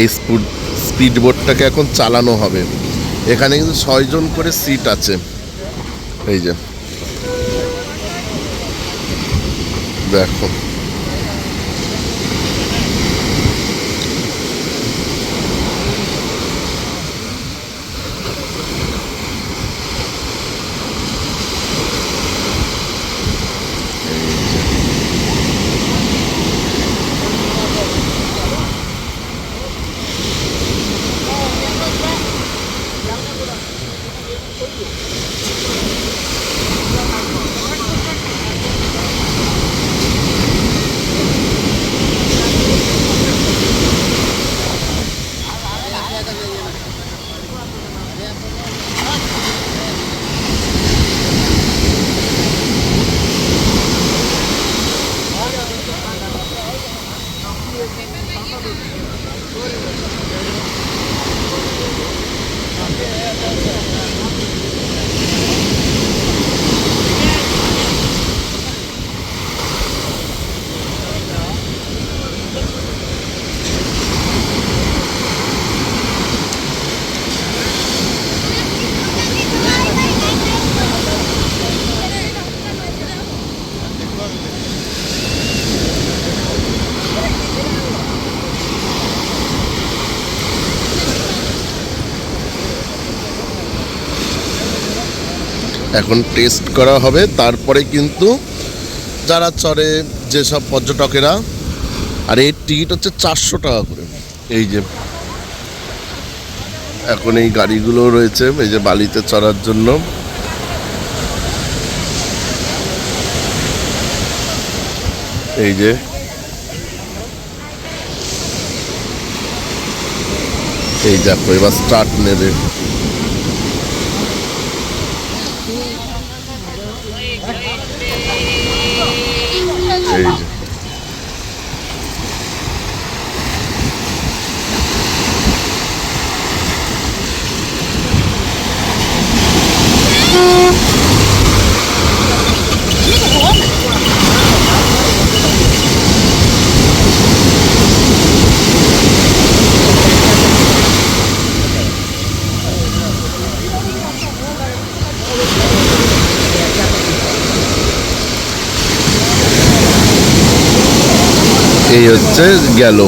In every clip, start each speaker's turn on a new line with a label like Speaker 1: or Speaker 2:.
Speaker 1: এই স্পুড স্পিড বোটটাকে এখন চালানো হবে এখানে কিন্তু ছয়জন করে সিট আছে এই যে দেখো এখন টেস্ট করা হবে তারপরে কিন্তু যারা চড়ে যেসব পর্যটকেরা আর এর টিকিট হচ্ছে চারশো টাকা করে এই যে এখন এই গাড়িগুলো রয়েছে এই যে বালিতে চড়ার জন্য এই যে এই দেখো এবার স্টার্ট নেবে এই হচ্ছে গেল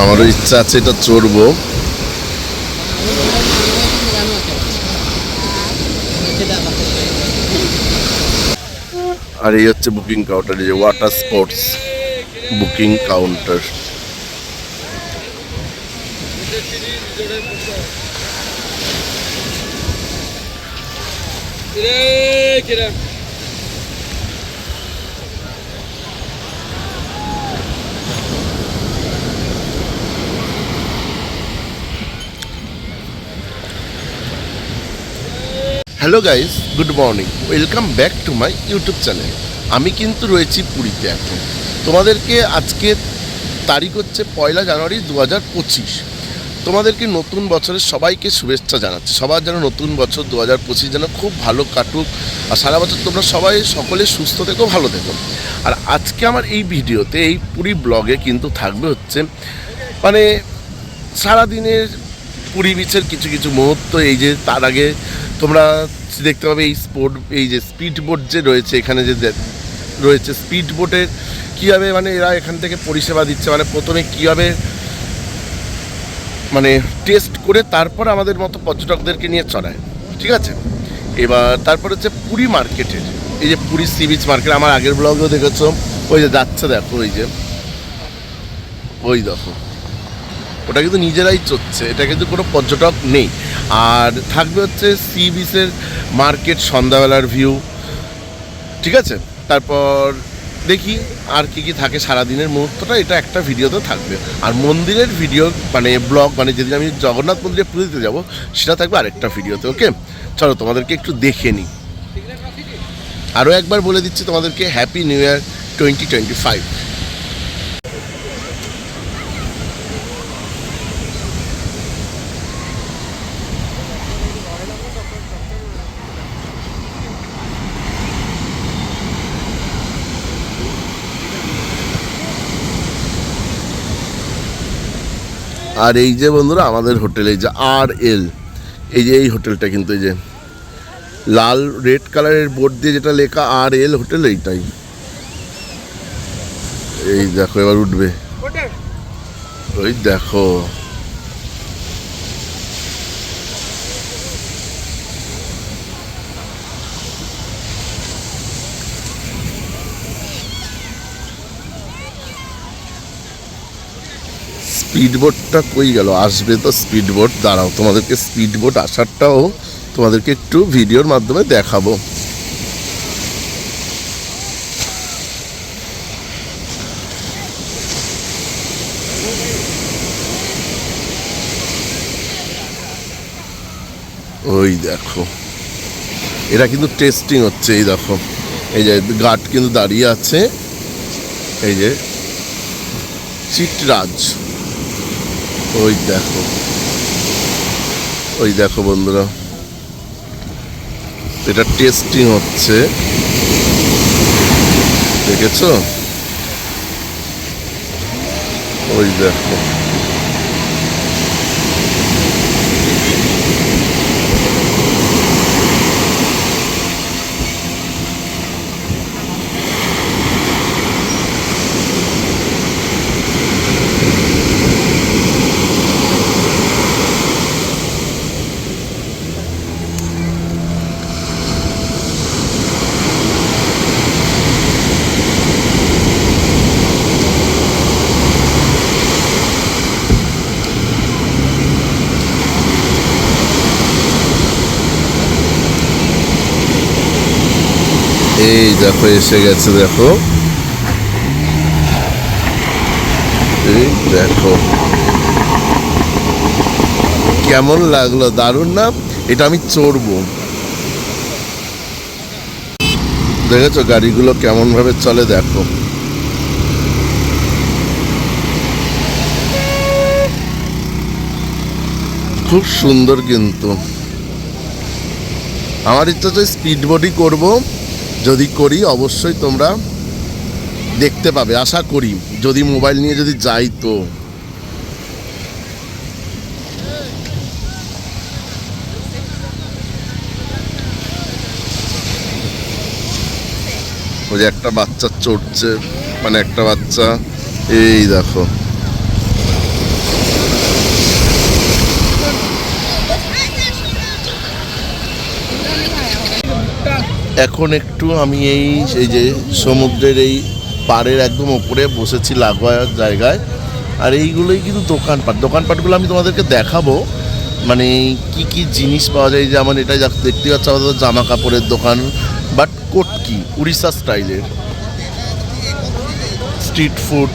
Speaker 1: আমারও ইচ্ছা আছে এটা চড়বো আর এই হচ্ছে বুকিং কাউন্টার এই যে ওয়াটার স্পোর্টস বুকিং কাউন্টার কিরে কিরে hello guys good morning welcome back to my YouTube channel আমি কিন্তু রয়েছি পুরীতে এখন তোমাদেরকে আজকে তারিখ হচ্ছে পয়লা জানুয়ারি দু হাজার পঁচিশ তোমাদেরকে নতুন বছরের সবাইকে শুভেচ্ছা জানাচ্ছি সবার যেন নতুন বছর দু হাজার পঁচিশ যেন খুব ভালো কাটুক আর সারা বছর তোমরা সবাই সকলে সুস্থ থেকো ভালো থেকো আর আজকে আমার এই ভিডিওতে এই পুরী ব্লগে কিন্তু থাকবে হচ্ছে মানে সারাদিনের পুরী বিচের কিছু কিছু মুহূর্ত এই যে তার আগে তোমরা দেখতে পাবে এই স্পোর্ট এই যে স্পিড বোট যে রয়েছে এখানে যে রয়েছে স্পিড বোটের কীভাবে মানে এরা এখান থেকে পরিষেবা দিচ্ছে মানে প্রথমে কীভাবে মানে টেস্ট করে তারপর আমাদের মতো পর্যটকদেরকে নিয়ে চড়ায় ঠিক আছে এবার তারপর হচ্ছে পুরী মার্কেটের এই যে পুরী সি বিচ মার্কেট আমার আগের ব্লগেও দেখেছ ওই যে যাচ্ছে দেখো ওই যে ওই দেখো ওটা কিন্তু নিজেরাই চলছে এটা কিন্তু কোনো পর্যটক নেই আর থাকবে হচ্ছে সি বিচের মার্কেট সন্ধ্যাবেলার ভিউ ঠিক আছে তারপর দেখি আর কি কি থাকে সারাদিনের মুহূর্তটা এটা একটা ভিডিওতে থাকবে আর মন্দিরের ভিডিও মানে ব্লগ মানে যেদিন আমি জগন্নাথ মন্দিরে পুজো দিতে যাবো সেটা থাকবে আরেকটা ভিডিওতে ওকে চলো তোমাদেরকে একটু দেখে নিই আরও একবার বলে দিচ্ছি তোমাদেরকে happy new year twenty twenty five আর এই যে বন্ধুরা আমাদের হোটেল এই যে আর এল এই যে এই হোটেলটা কিন্তু এই যে লাল রেড কালারের বোর্ড দিয়ে যেটা লেখা আর এল হোটেল এইটাই এই দেখো এবার উঠবে ওই দেখো স্পিডবোটটা কই গেল আসবে তো স্পিডবোট দাঁড়াও তোমাদেরকে স্পিডবোট আসারটাও তোমাদেরকে একটু ভিডিওর মাধ্যমে দেখাবো ওই দেখো এরা কিন্তু টেস্টিং হচ্ছে এই দেখো এই যে গার্ড কিন্তু দাঁড়িয়ে আছে এই যে চিটরাজ ওই দেখো ওই দেখো বন্ধুরা এটা টেস্টিং হচ্ছে দেখেছো ওই দেখো এই দেখো এসে গেছে দেখো এই দেখো কেমন লাগলো দারুণ না এটা আমি চড়বো দেখেছো গাড়িগুলো কেমনভাবে চলে দেখো খুব সুন্দর কিন্তু আমার ইচ্ছা তো স্পিড বডি করবো যদি করি অবশ্যই তোমরা দেখতে পাবে আশা করি যদি মোবাইল নিয়ে যদি যাই তো ওই যে একটা বাচ্চা চড়ছে মানে একটা বাচ্চা এই দেখো এখন একটু আমি এই এই যে সমুদ্রের এই পাড়ের একদম ওপরে বসেছি লাগোয়া জায়গায় আর এইগুলোই কিন্তু দোকানপাট দোকানপাটগুলো আমি তোমাদেরকে দেখাবো মানে কি কি জিনিস পাওয়া যায় যে আমার এটা দেখতে পাচ্ছ আমাদের জামা কাপড়ের দোকান বাট কোটকি উড়িষ্যা স্টাইলের স্ট্রিট ফুড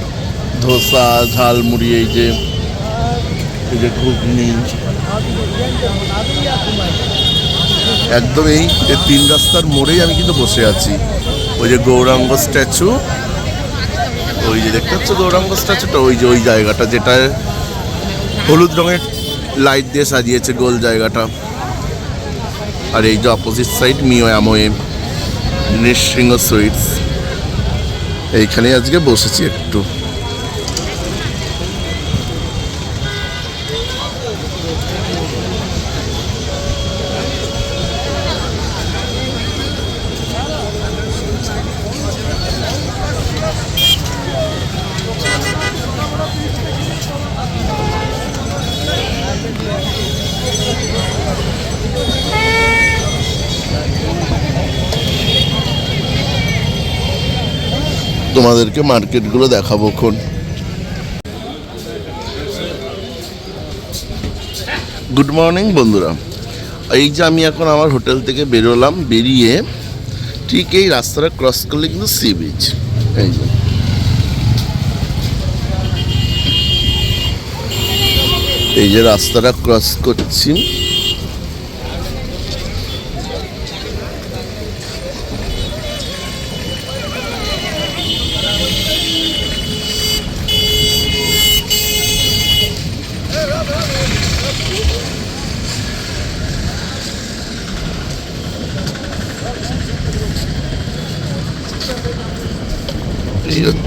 Speaker 1: ধোসা ঝালমুড়ি এই যে এই যে ঘুগনি একদম এই তিন রাস্তার মোড়েই আমি কিন্তু বসে আছি ওই যে গৌরাঙ্গ স্ট্যাচু ওই যে দেখতে পাচ্ছ গৌরাঙ্গ স্ট্যাচুটা ওই যে ওই জায়গাটা যেটা হলুদ রঙের লাইট দিয়ে সাজিয়েছে গোল জায়গাটা আর এই যে opposite side Mio Amore Nrisingha sweets এইখানে আজকে বসেছি একটু তোমাদেরকে মার্কেটগুলো দেখাবো খুন গুড মর্নিং বন্ধুরা এই যে আমি এখন আমার হোটেল থেকে বেরোলাম বেরিয়ে ঠিক এই রাস্তাটা ক্রস করলে কিন্তু সি বিচ এই যে এই যে রাস্তাটা ক্রস করছি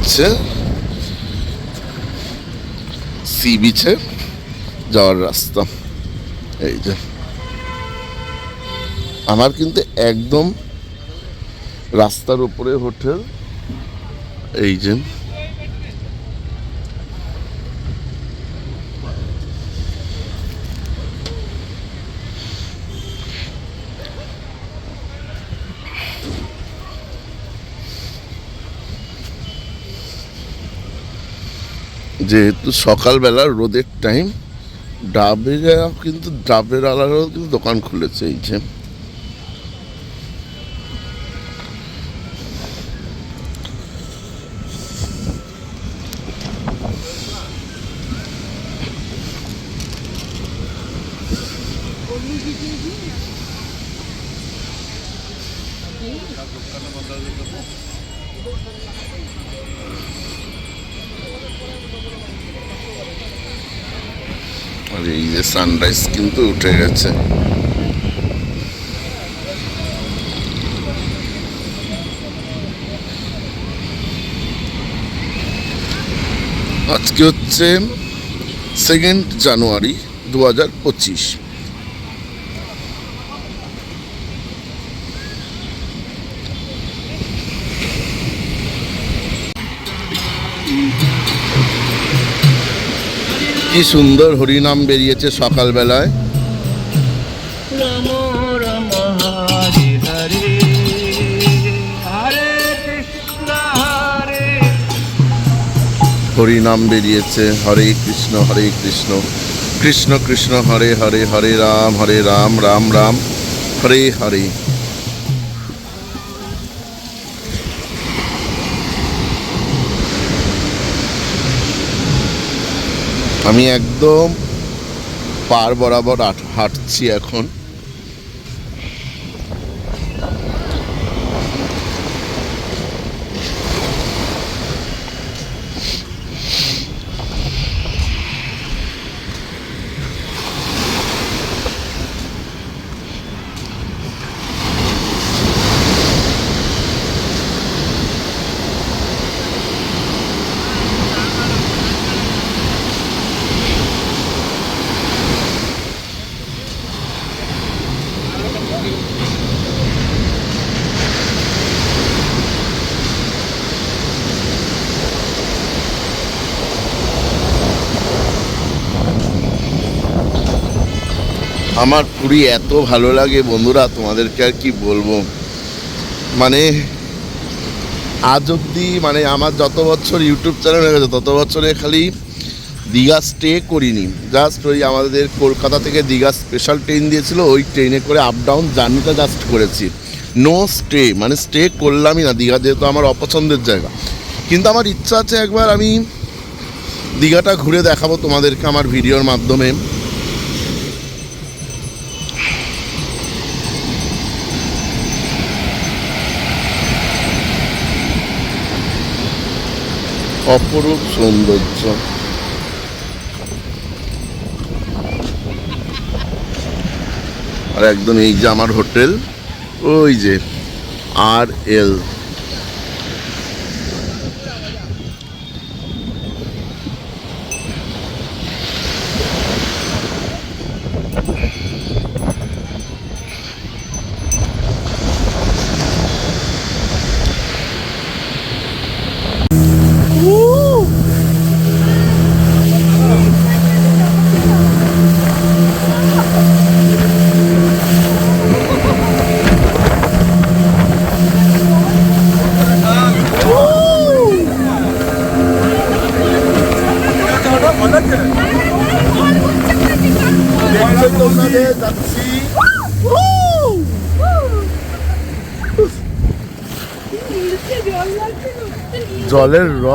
Speaker 1: হচ্ছে সি বিচে যাওয়ার রাস্তা এই যে আমার কিন্তু একদম রাস্তার উপরে হোটেল এই যে যেহেতু সকালবেলা রোদের টাইম ডাবেরা কিন্তু ডাবের আলাদাও কিন্তু দোকান খুলেছে এই যে কিন্তু উঠে গেছে আজকে হচ্ছে সেকেন্ড জানুয়ারি দু হাজার পঁচিশ কি সুন্দর হরিনাম বেরিয়েছে সকালবেলায় হরিনাম বেরিয়েছে হরে কৃষ্ণ হরে কৃষ্ণ কৃষ্ণ কৃষ্ণ হরে হরে হরে রাম হরে রাম রাম রাম হরে হরে আমি একদম পার বরাবর হাঁটছি এখন পুরী এত ভালো লাগে বন্ধুরা তোমাদেরকে আর কি বলবো মানে আজ অব্দি মানে আমার যত বছর ইউটিউব চ্যানেল হয়ে গেছে তত বছরে খালি দীঘা স্টে করিনি জাস্ট ওই আমাদের কলকাতা থেকে দীঘা স্পেশাল ট্রেন দিয়েছিল ওই ট্রেনে করে আপ ডাউন জার্নিটা জাস্ট করেছি নো স্টে মানে স্টে করলামই না দীঘা যেহেতু আমার অপছন্দের জায়গা কিন্তু আমার ইচ্ছা আছে একবার আমি দীঘাটা ঘুরে দেখাবো তোমাদেরকে আমার ভিডিওর মাধ্যমে অপরূপ সৌন্দর্য আর একদম এই যে আমার হোটেল ওই যে আর এল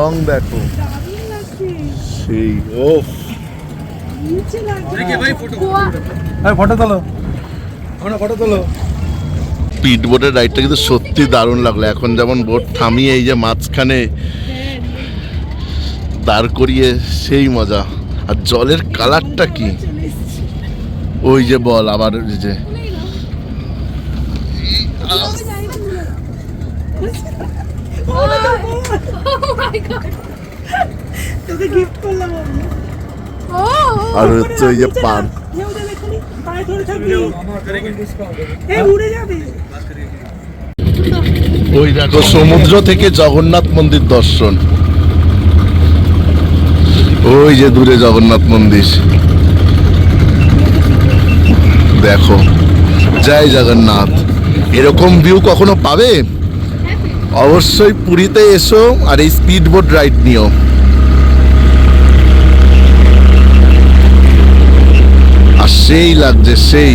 Speaker 1: রং দেখো সেই ও ফটো স্পিড বোটের রাইডটা কিন্তু সত্যি দারুণ লাগলো এখন যেমন বোট থামিয়ে এই যে মাঝখানে দাঁড় করিয়ে সেই মজা আর জলের কালারটা কি ওই যে বল আবার যে তোকে গিফট করলাম আমি ও আর হচ্ছে ওই যে পান ওই দেখো সমুদ্র থেকে জগন্নাথ মন্দির দর্শন ওই যে দূরে জগন্নাথ মন্দির দেখো জয় জগন্নাথ এরকম ভিউ কখনো পাবে অবশ্যই পুরীতে এসো আর এই স্পিড বোট রাইড নিও আর সেই লাগছে সেই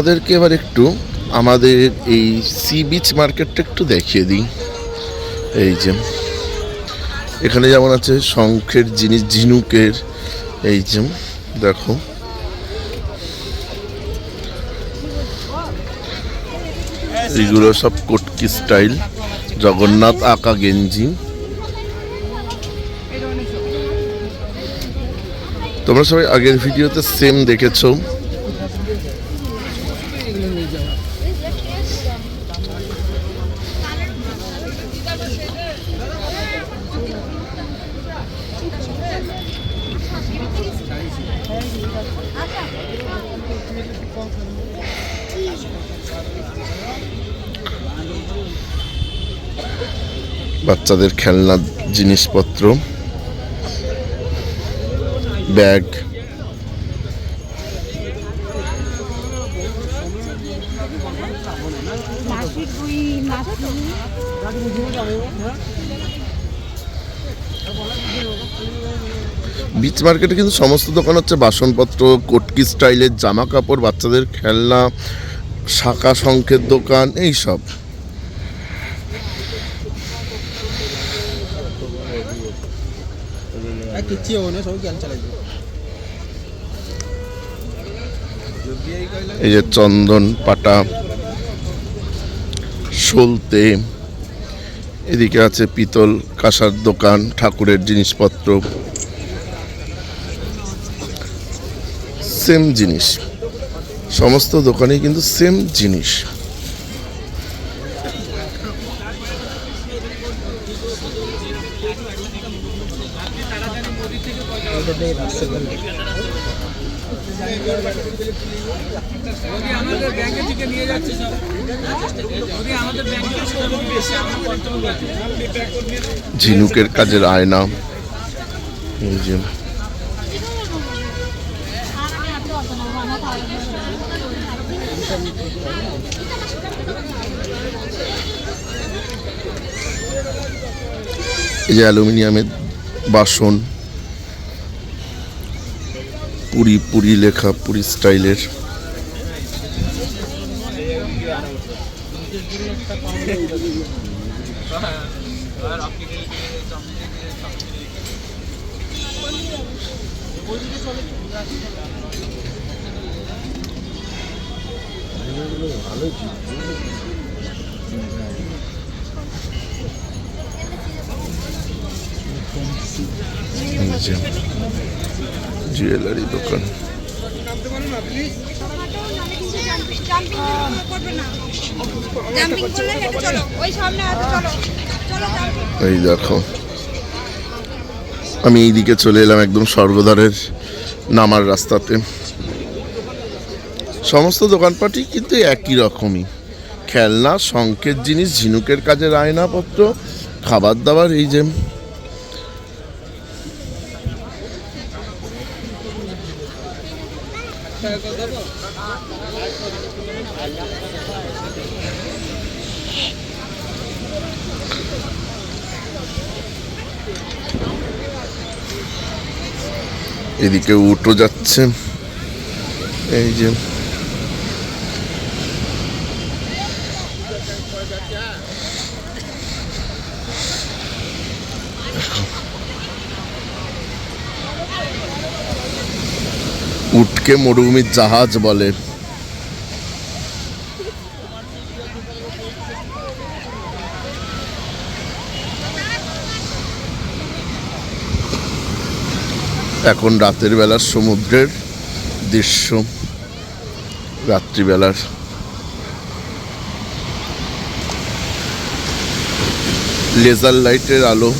Speaker 1: তোমাদেরকে এবার একটু আমাদের এই সি বিচ মার্কেটটা একটু দেখিয়ে দিই এই যে এখানে যেমন আছে শঙ্খের জিনিস ঝিনুকের এই যে দেখো এগুলো সব কটকি স্টাইল জগন্নাথ আঁকা গেঞ্জি তোমরা সবাই আগের ভিডিওতে সেম দেখেছো বাচ্চাদের খেলনা জিনিসপত্র ব্যাগ বিচ মার্কেটে কিন্তু সমস্ত দোকান হচ্ছে বাসনপত্র কটকি স্টাইলের জামা কাপড় বাচ্চাদের খেলনা শাখা শঙ্খের দোকান এইসব হবে না জ্ঞান চালাই এই যে চন্দন পাটা সলতে এদিকে আছে পিতল কাঁসার দোকান ঠাকুরের জিনিসপত্র সেম জিনিস সমস্ত দোকানে কিন্তু সেম জিনিস আমাদের ঝিনুকের কাজের আয়না এই যে অ্যালুমিনিয়ামের বাসন পুরি পুরি লেখা পুরি স্টাইলের Thank you. জুয়েলারি দোকান এই দেখো আমি এইদিকে চলে এলাম একদম স্বর্গদ্বারের নামার রাস্তাতে সমস্ত দোকানপাটি কিন্তু একই রকমই খেলনা সংকেত জিনিস ঝিনুকের কাজের আয়নাপত্র খাবার দাবার এই যে এদিকে উটো যাচ্ছে এই যে উটকে মরুভূমির জাহাজ বলে এখন রাতের বেলার সমুদ্রের দৃশ্য রাত্রিবেলার লেজার লাইটের আলো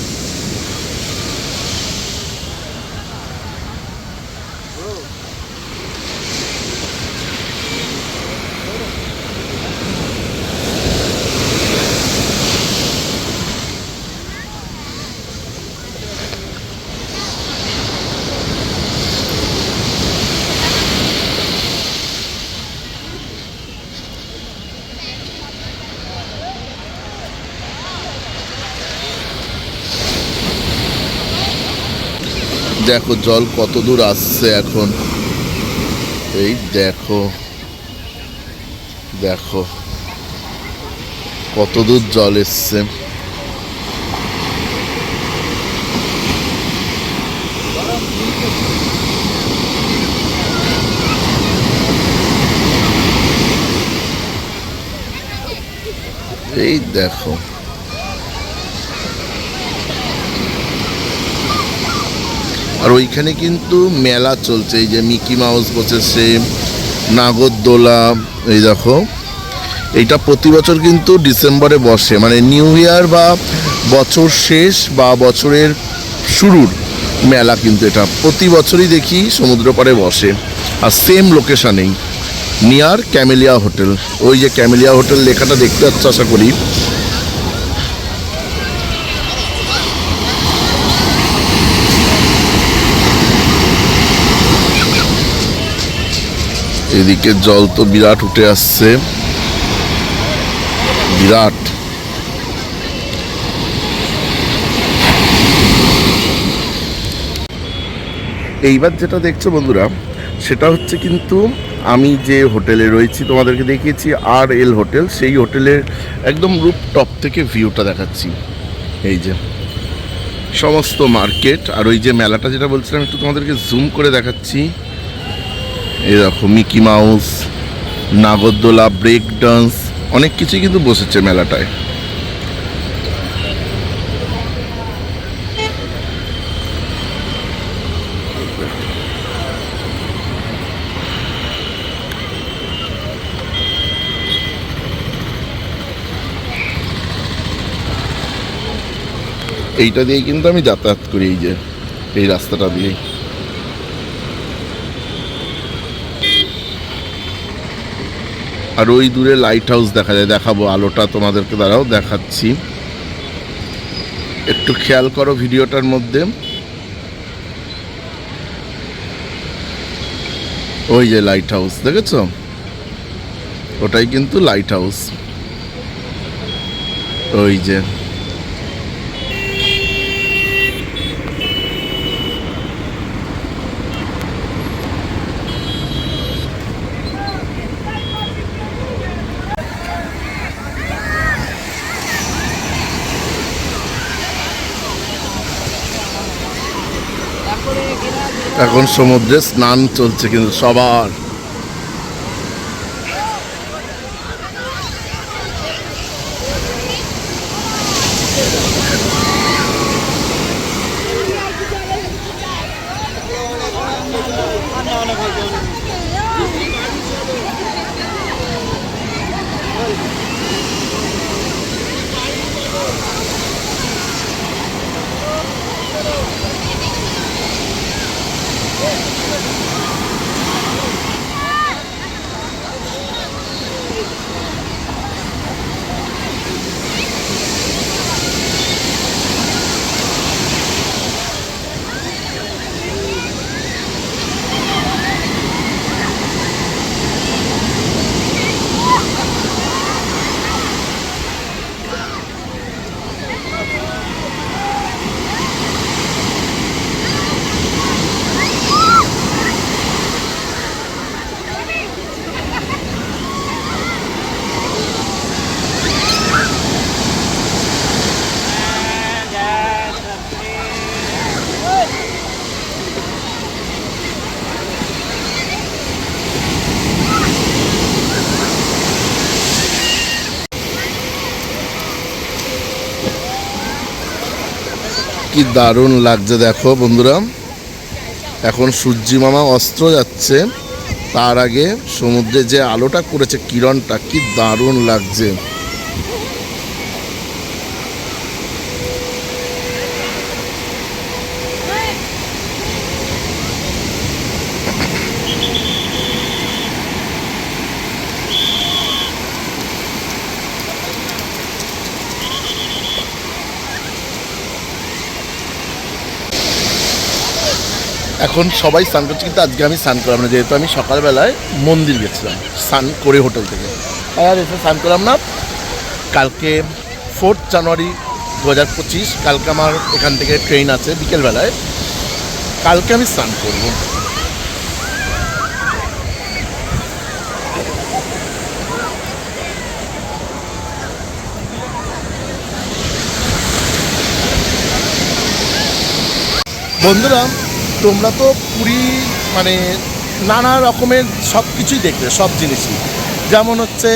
Speaker 1: দেখো জল কত দূর আসছে এখন এই দেখো দেখো কত দূর জল এসছে এই দেখো আর ওইখানে কিন্তু মেলা চলছে এই যে মিকি মাউস বসেছে নাগরদোলা এই দেখো এইটা প্রতি বছর কিন্তু ডিসেম্বরে বসে মানে নিউ ইয়ার বা বছর শেষ বা বছরের শুরুর মেলা কিন্তু এটা প্রতি বছরই দেখি সমুদ্র পাড়ে বসে আর সেম লোকেশানেই নিয়ার ক্যামেলিয়া হোটেল ওই যে ক্যামেলিয়া হোটেল লেখাটা দেখতে পাচ্ছ আশা করি এদিকে জল তো বিরাট উঠে আসছে বিরাট এইবার যেটা দেখছো বন্ধুরা সেটা হচ্ছে কিন্তু আমি যে হোটেলে রয়েছি তোমাদেরকে দেখিয়েছি আর এল হোটেল সেই হোটেলের একদম টপ থেকে ভিউটা দেখাচ্ছি এই যে সমস্ত মার্কেট আর ওই যে মেলাটা যেটা বলছিলাম একটু তোমাদেরকে জুম করে দেখাচ্ছি এরকম মিকি মাউস নাগরদোলা ব্রেক ডান্স অনেক কিছুই কিন্তু বসেছে মেলাটায় এইটা দিয়ে কিন্তু আমি যাতায়াত করি এই যে এই রাস্তাটা দিয়েই আর ওই দূরে লাইট হাউস দেখা যায় দেখাবো আলোটা তোমাদেরকে দ্বারাও দেখাচ্ছি একটু খেয়াল করো ভিডিওটার মধ্যে ওই যে লাইট হাউস দেখেছ ওটাই কিন্তু লাইট হাউস ওই যে এখন সমুদ্রে স্নান চলছে কিন্তু সবার কি দারুণ লাগছে দেখো বন্ধুরা এখন সূর্যি মামা অস্ত্র যাচ্ছে তার আগে সমুদ্রে যে আলোটা করেছে কিরণটা কি দারুণ লাগছে এখন সবাই স্নান করছে কিন্তু আজকে আমি স্নান করলাম না যেহেতু আমি সকালবেলায় মন্দির গেছিলাম স্নান করে হোটেল থেকে আর এসে স্নান করলাম না কালকে ফোর্থ জানুয়ারি দু হাজার পঁচিশ কালকে আমার এখান থেকে ট্রেন আছে বিকেলবেলায় কালকে আমি স্নান করব বন্ধুরা তোমরা তো পুরী মানে নানা রকমের সব কিছুই দেখবে সব জিনিসই যেমন হচ্ছে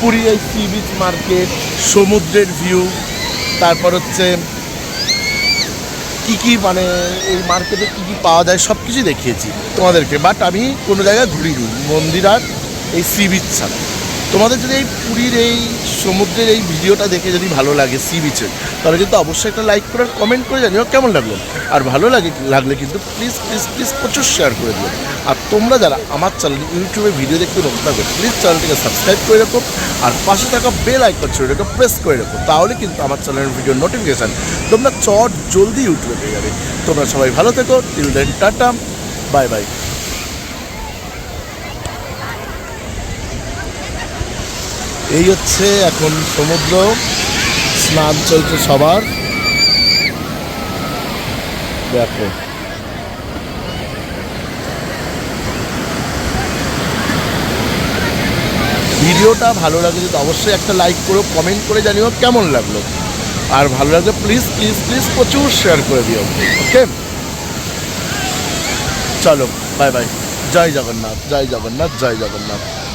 Speaker 1: পুরী এই সি বিচ মার্কেট সমুদ্রের ভিউ তারপর হচ্ছে কী কী মানে এই মার্কেটে কী কী পাওয়া যায় সব কিছুই দেখিয়েছি তোমাদেরকে বাট আমি কোনো জায়গায় ঘুরি মন্দির আর এই সি বিচ ছাড়া তোমাদের যদি এই পুরীর এই সমুদ্রের এই ভিডিওটা দেখে যদি ভালো লাগে সি বিচের তাহলে কিন্তু অবশ্যই একটা লাইক করে কমেন্ট করে জানিও কেমন লাগলো আর ভালো লাগে লাগলে কিন্তু প্লিজ প্লিজ প্লিজ প্রচুর শেয়ার করে দিও আর তোমরা যারা আমার চ্যানেল ইউটিউবে ভিডিও দেখতে রকম থাকবে প্লিজ চ্যানেলটিকে সাবস্ক্রাইব করে রাখো আর পাশে থাকা বেল আইকন ছবিটাকে প্রেস করে রাখো তাহলে কিন্তু আমার চ্যানেলের ভিডিও নোটিফিকেশান তোমরা চট জলদি ইউটিউবে পেয়ে যাবে তোমরা সবাই ভালো থেকো till then tata bye bye এই হচ্ছে এখন সমুদ্র স্নান চলছে সবার দেখো ভিডিওটা ভালো লাগে যদি অবশ্যই একটা লাইক করো কমেন্ট করে জানিও কেমন লাগলো আর ভালো লাগলে প্লিজ প্লিজ প্লিজ প্রচুর শেয়ার করে দিও ওকে চলো বাই বাই জয় জগন্নাথ জয় জগন্নাথ জয় জগন্নাথ